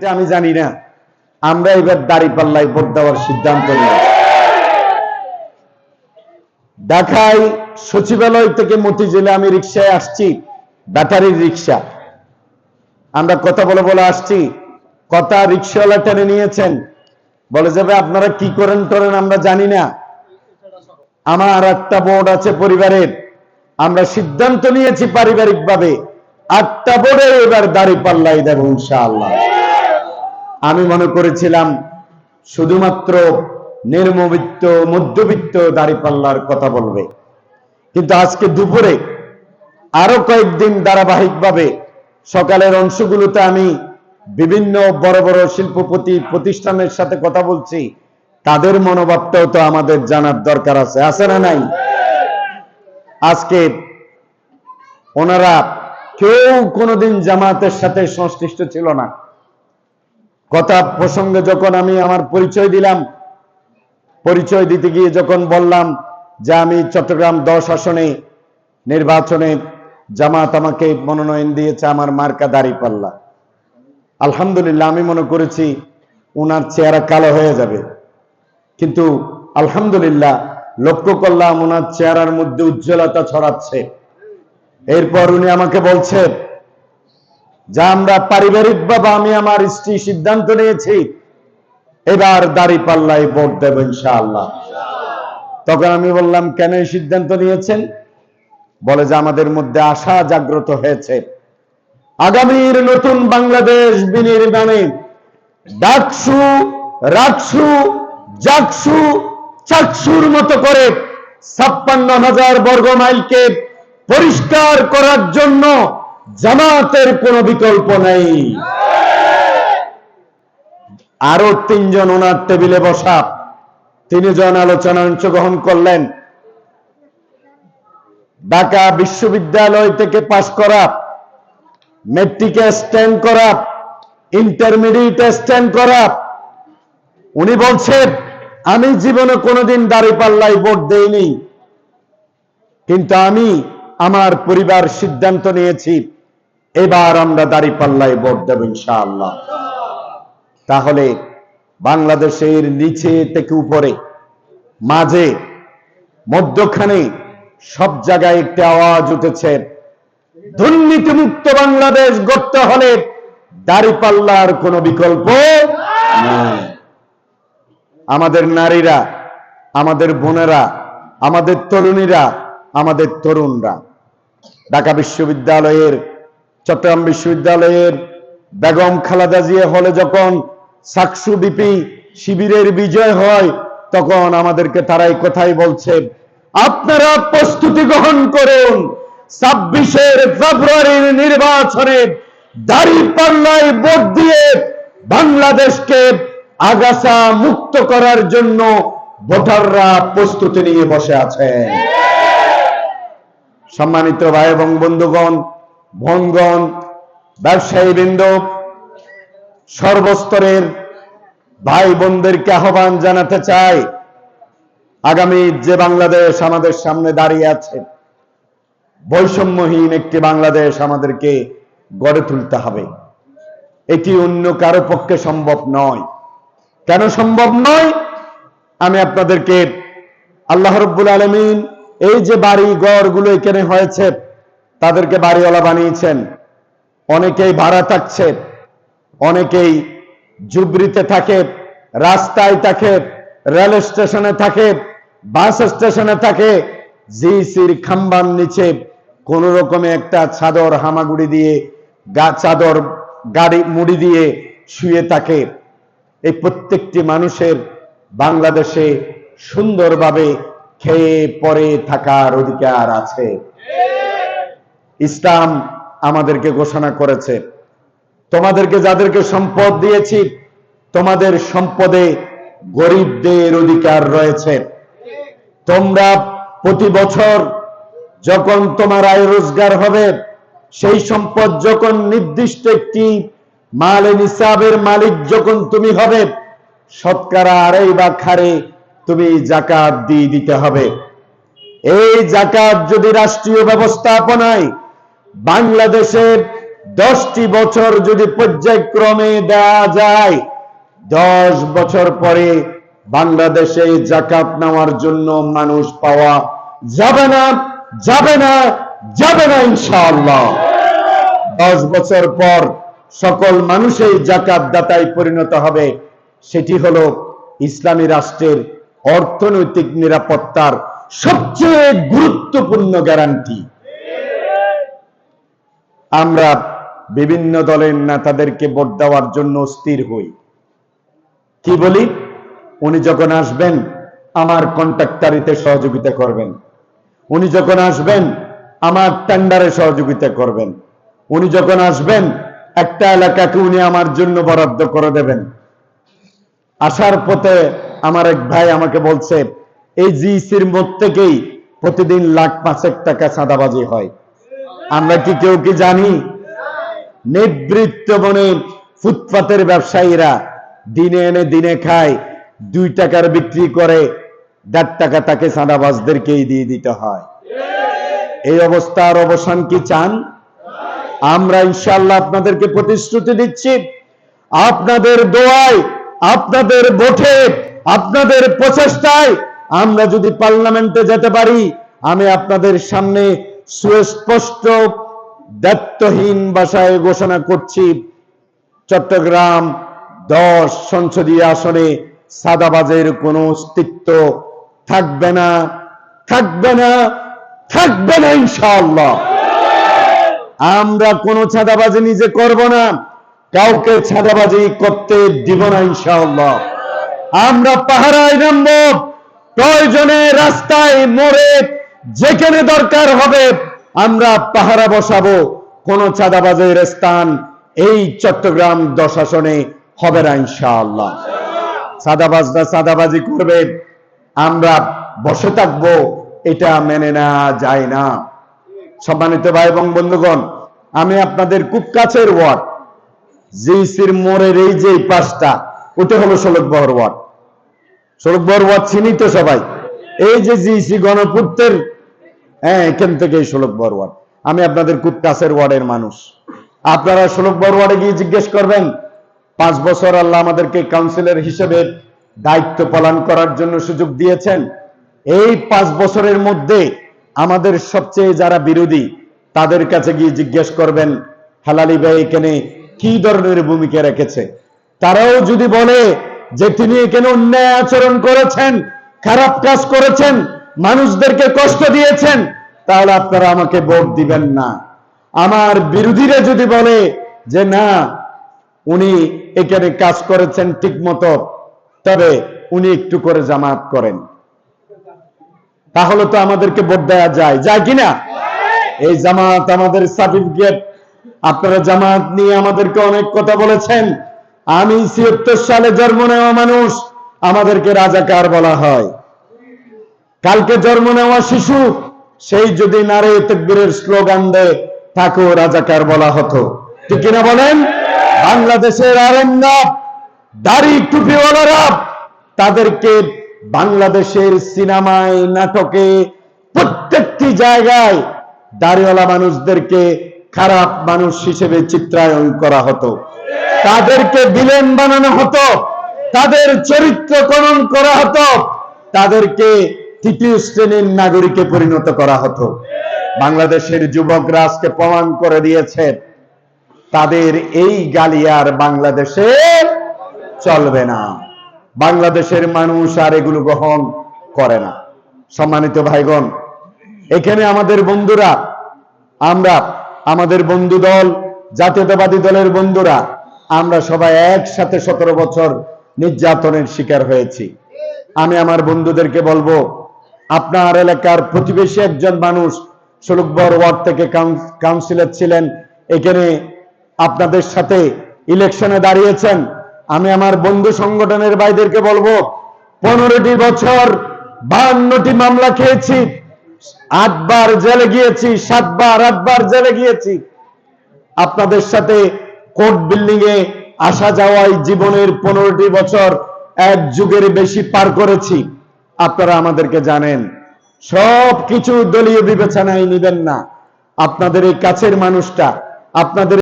এটা আমি জানি না, আমরা এবার দাড়ি পাল্লাই ভোট দেওয়ার সিদ্ধান্ত নিই ঢাকায় সচিবালয় থেকে মতিঝিলে আমি রিক্সায় আসছি, ব্যাটারির রিক্সা আমরা কথা বলে বলে আসছি, কথা রিক্সাওয়ালা টেনে নিয়েছেন। বলে যাবে আপনারা কি করেন করেন আমরা জানি না। আমার একটা বোর্ড আছে পরিবারের। আমরা সিদ্ধান্ত নিয়েছি পারিবারিকভাবে। আটটা বোর্ডে এবার দাড়ি পাল্লাই দেব ইনশাআল্লাহ। আমি মনে করেছিলাম শুধুমাত্র নির্মবিত্ত, মধ্যবিত্ত দাড়ি পাল্লার কথা বলবে। কিন্তু আজকে দুপুরে আরও কয়েকদিন ধারাবাহিকভাবে সকালের অংশগুলোতে আমি বিভিন্ন বড় বড় শিল্পপতি প্রতিষ্ঠানের সাথে কথা বলছি। তাদের মনোভাবটাও তো আমাদের জানার দরকার আছে। আছে না নাই? আজকে ওনারা কেউ কোনোদিন জামাতের সাথে সংশ্লিষ্ট ছিল না। কথা প্রসঙ্গে যখন আমি আমার পরিচয় দিলাম, পরিচয় দিতে গিয়ে যখন বললাম যে আমি চট্টগ্রাম দশ আসনে নির্বাচনে জামাত আমাকে মনোনয়ন দিয়েছে, আমার মার্কা দাড়ি পাল্লা। আলহামদুলিল্লাহ, আমি মনে করেছি ওনার চেহারা কালো হয়ে যাবে। কিন্তু আলহামদুলিল্লাহ, লক্ষ্য করলাম ওনার চেহারার মধ্যে উজ্জ্বলতা ছড়াচ্ছে। এরপর উনি আমাকে বলছে যা আমরা পারিবারিক বাবা আমি আমার স্ত্রী সিদ্ধান্ত নিয়েছি, এবার দাড়ি পাল্লায় ভোট দেব ইনশাআল্লাহ। তখন আমি বললাম, কেন এই সিদ্ধান্ত নিয়েছেন? বলে যে আমাদের মধ্যে আশা জাগ্রত হয়েছে। আগামীর নতুন বাংলাদেশ বিনির্মাণে ডাকসু, রাকসু, জাকসু, চাকসুর মতো করে ছাপ্পান্ন হাজার বর্গ মাইলকে পরিষ্কার করার জন্য জামাতের কোনো বিকল্প নেই। আরও তিনজন ওনার টেবিলে বসা। তিনজন আলোচনা অংশগ্রহণ করলেন। ঢাকা বিশ্ববিদ্যালয় থেকে পাশ করা, মেট্রিকে স্ট্যান্ড করা, ইন্টারমিডিয়েটে স্ট্যান্ড করা। উনি বলছেন, আমি জীবনে কোনোদিন দাড়ি পাল্লাই ভোট দেইনি। কিন্তু আমি আমার পরিবার সিদ্ধান্ত নিয়েছি। এবার আমরা দাড়ি পাল্লাই ভোট দেব ইনশাআল্লাহ। তাহলে বাংলাদেশের নিচে থেকে উপরে, মাঝে, মধ্যখানে সব জায়গায় একটি আওয়াজ উঠেছে, দুর্নীতিমুক্ত বাংলাদেশ গড়তে হলে দাড়িপাল্লার কোনো বিকল্প আমাদের নারীরা, আমাদের বোনেরা, আমাদের তরুণীরা, আমাদের তরুণরা, ঢাকা বিশ্ববিদ্যালয়ের চট্টগ্রাম বিশ্ববিদ্যালয়ের বেগম খালেদা জিয়া হলে যখন সাকসু বিপি শিবিরের বিজয় হয়, তখন আমাদেরকে তারাই কথাই বলছে, আপনারা প্রস্তুতি গ্রহণ করুন। ছাব্বিশের ফেব্রুয়ারির নির্বাচনে দাড়ি পাল্লায় ভোট দিয়ে বাংলাদেশকে আগাছা মুক্ত করার জন্য ভোটাররা প্রস্তুতি নিয়ে বসে আছেন। সম্মানিত ভাই এবং বন্ধুগণ ভঙ্গন ব্যবসায়ী বৃন্দ সর্বস্তরের ভাই বোনদেরকে আহ্বান জানাতে চাই। আগামী যে বাংলাদেশ আমাদের সামনে দাঁড়িয়ে আছে, বৈষম্যহীন একটি বাংলাদেশ আমাদেরকে গড়ে তুলতে হবে। এটি অন্য কারও পক্ষে সম্ভব নয়। কেন সম্ভব নয়? আমি আপনাদেরকে আল্লাহ রব্বুল আলমিন এই যে বাড়ি গড়গুলো এখানে হয়েছে তাদেরকে বাড়িওয়ালা বানিয়েছেন। অনেকেই ভাড়া থাকছে, অনেকেই জুবরিতে থাকে, রাস্তায় থাকে, রেল স্টেশনে থাকে, বাস স্টেশনে থাকে। জিসির খাম্বার নিচে কোন রকমে একটা চাদর হামাগুড়ি দিয়ে, গা চাদর গাড়ি মুড়ি দিয়ে শুয়ে থাকে। এই প্রত্যেকটি মানুষের বাংলাদেশে সুন্দরভাবে খেয়ে পরে থাকার অধিকার আছে। ইসলাম আমাদেরকে ঘোষণা করেছে। তোমাদেরকে যাদেরকে সম্পদ দিয়েছি, তোমাদের সম্পদে গরিবদের অধিকার রয়েছে। তোমরা প্রতি বছর যখন তোমার আয় রোজগার হবে, সেই সম্পদ যখন নির্দিষ্ট একটি মালে নিসাবের মালিক যখন তুমি হবে, শতকরা আড়াই বা খারে তুমি জাকাত দিয়ে দিতে হবে। এই জাকাত যদি রাষ্ট্রীয় ব্যবস্থাপনায় বাংলাদেশের দশটি বছর যদি পর্যায়ক্রমে দেয়া যায়, দশ বছর পরে বাংলাদেশে জাকাত নেওয়ার জন্য মানুষ পাওয়া যাবে না যাবে না যাবে না ইনশাআল্লাহ। দশ বছর পর সকল মানুষই জাকাত দাতায় পরিণত হবে, সেটি হলো ইসলামী রাষ্ট্রের অর্থনৈতিক নিরাপত্তার সবচেয়ে গুরুত্বপূর্ণ গ্যারান্টি আমরা বিভিন্ন দলের নেতাদেরকে ভোট দেওয়ার জন্য স্থির হই। কি বলি? উনি যখন আসবেন, আমার কন্ট্রাক্টারিতে সহযোগিতা করবেন। উনি যখন আসবেন, আমার টেন্ডারে সহযোগিতা করবেন। উনি যখন আসবেন, একটা এলাকাকে উনি আমার জন্য বরাদ্দ করে দেবেন। আসার পথে আমার এক ভাই আমাকে বলছে, এই জিসির মধ্যে থেকেই প্রতিদিন লাখ পাঁচেক টাকা সাদাবাজি হয়। আমরা কি কেউ কি জানি? নিবৃত্ত বনে ফুটপাতের ব্যবসায়ীরা দিনে এনে দিনে খায়, দুই টাকার বিক্রি করে, দেড় টাকা তাকে চাঁদাবাজদেরকেই দিয়ে দিতে হয়। এই অবস্থার অবসান কি চান? আমরা ইনশাল্লাহ আপনাদেরকে প্রতিশ্রুতি দিচ্ছি, আপনাদের দোয়ায়, আপনাদের ভোটে, আপনাদের প্রচেষ্টায় আমরা যদি পার্লামেন্টে যেতে পারি, আমি আপনাদের সামনে সুস্পষ্ট দায়িত্বহীন ভাষায় ঘোষণা করছি, চট্টগ্রাম দশ সংসদীয় আসনে সাদাবাজের কোনো অস্তিত্ব থাকবে না থাকবে না থাকবে না ইনশাআল্লাহ। আমরা কোনো ছাদাবাজি নিজে করব না, কাউকে ছাদাবাজি করতে দিব না ইনশাআল্লাহ। আমরা পাহারায় নামব, প্রয়োজনে রাস্তায় মোড়ে যেখানে দরকার হবে, আমরা পাহারা বসাবো। কোন চাঁদাবাজের স্থান এই চট্টগ্রাম দশাসনে হবে না ইনশাআল্লাহ। সাদাবাজরা সাদাবাজি করবে, আমরা বসে থাকব, এটা মেনে নেওয়া যায় না। সম্মানিত ভাই এবং বন্ধুগণ, আমি আপনাদের খুব কাছের ওয়ার্ড জিসির মোড়ের এই যে পাশটা, ওটা হলো ষোলক বহর ওয়ার্ড। ষোলক বহর ওয়ার্ড চিনি তো সবাই। এই যে জিসি গণপূর্তের হ্যাঁ এখান থেকে এই ষোলক বহর ওয়ার্ড আমি আপনাদের খুব কাছের ওয়ার্ডের মানুষ। আপনারা ষোলক বহর ওয়ার্ডে গিয়ে জিজ্ঞেস করবেন, পাঁচ বছর আল্লাহ আমাদেরকে কাউন্সিলর হিসেবে দায়িত্ব পালন করার জন্য সুযোগ দিয়েছেন। এই পাঁচ বছরের মধ্যে আমাদের সবচেয়ে যারা বিরোধী, তাদের কাছে গিয়ে জিজ্ঞেস করবেন, হালালি ভাই এখানে কি ধরনের ভূমিকা রেখেছে? তারাও যদি বলে যে তিনি এখানে অন্যায় আচরণ করেছেন, খারাপ কাজ করেছেন মানুষদেরকে কষ্ট দিয়েছেন, তাহলে আপনারা আমাকে ভোট দিবেন না। আমার বিরোধীরা যদি বলে যে না, উনি এখানে কাজ করেছেন ঠিক মতো তবে উনি একটু করে জামাত করেন। তাহলে তো আমাদেরকে ভোট দেওয়া যায়। যায় কিনা? এই জামাত আমাদের সার্টিফিকেট। আপনারা জামাত নিয়ে আমাদেরকে অনেক কথা বলেছেন। আমি ছিয়াত্তর সালে জন্ম নেওয়া মানুষ, আমাদেরকে রাজাকার বলা হয়। কালকে জন্ম নেওয়া শিশু, সেই যদি নারে তকবীরের স্লোগান দেয়, তাকেও রাজাকার বলা হতো। ঠিক কিনা বলেন? বাংলাদেশের আরেন্দা দাড়ি টুপিওয়ালারা তাদেরকে বাংলাদেশের সিনেমায়, নাটকে, প্রত্যেকটি জায়গায় দাড়িওয়ালা মানুষদেরকে খারাপ মানুষ হিসেবে চিত্রায়ন করা হতো। তাদেরকে বিলেন বানানো হতো। তাদের চরিত্র খনন করা হতো। তাদেরকে তৃতীয় শ্রেণির নাগরিকে পরিণত করা হতো। বাংলাদেশের যুবকরা আজকে প্রমাণ করে দিয়েছে, তাদের এই গালিয়ার বাংলাদেশে চলবে না। বাংলাদেশের মানুষ আর এগুলো গ্রহণ করে না। সম্মানিত ভাইগণ, এখানে আমাদের বন্ধুরা, আমরা, আমাদের বন্ধু দল, জাতীয়তাবাদী দলের বন্ধুরা, আমরা সবাই একসাথে সতেরো বছর নির্যাতনের শিকার হয়েছি। আমি আমার বন্ধুদেরকে বলব আপনার এলাকার প্রতিবেশী একজন মানুষ সলুকবর ওয়ার্ড থেকে কাউন্সিলর ছিলেন, এখানে আপনাদের সাথে ইলেকশনে দাঁড়িয়েছেন। আমি আমার বন্ধু সংগঠনের ভাইদেরকে বলব, পনেরোটি বছর বাহান্নটি মামলা খেয়েছি, আটবার জেলে গিয়েছি, সাতবার, আটবার জেলে গিয়েছি। আপনাদের সাথে কোর্ট বিল্ডিং এ আসা যাওয়াই জীবনের পনেরোটি বছর এক যুগের বেশি পার করেছি। আপনারা আমাদেরকে জানেন সব কিছু দলীয় বিবেচনায় নিবেন না। আপনাদের এই কাছের মানুষটা আপনাদের